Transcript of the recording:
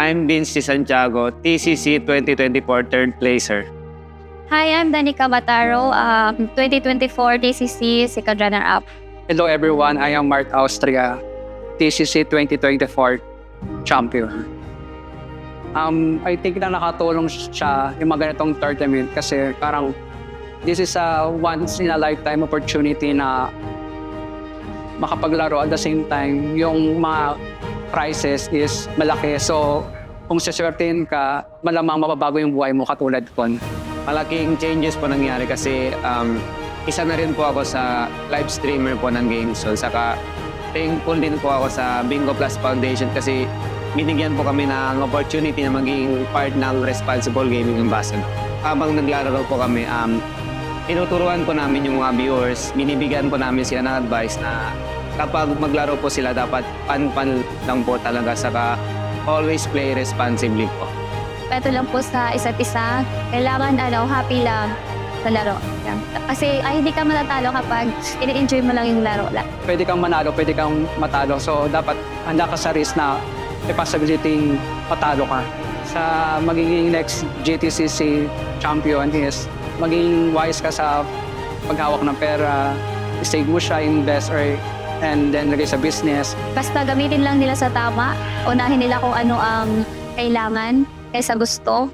I'm Vince Di Santiago, TCC 2024 third placer. Hi, I'm Danica Mataro, um, 2024 TCC second runner-up. Hello everyone, I am Mark Austria, TCC 2024 champion. Um, I think na nakatulong siya yung mga ganitong tournament kasi parang this is a once in a lifetime opportunity na makapaglaro at the same time yung mga prizes is malaki. So, kung saswertein ka, malamang mababago yung buhay mo katulad ko. Malaking changes po nangyari kasi um, isa na rin po ako sa live streamer po ng games. So, saka thankful din po ako sa Bingo Plus Foundation kasi binigyan po kami ng opportunity na maging part ng Responsible Gaming Ambassador. Habang naglalaro po kami, um, tinuturuan po namin yung mga viewers, binibigyan po namin sila ng advice na kapag maglaro po sila, dapat pan-pan lang po talaga, saka always play responsibly po. Ito lang po sa isa't isa. Kailangan ano, happy lang sa laro. Yan. Kasi ay hindi ka matatalo kapag ini-enjoy mo lang yung laro. La- pwede kang manalo, pwede kang matalo. So, dapat handa ka sa risk na may possibility matalo ka. Sa magiging next GTCC champion is maging wise ka sa paghawak ng pera, save mo siya, invest or and then lagay sa business. Basta gamitin lang nila sa tama. Unahin nila kung ano ang kailangan kaysa gusto.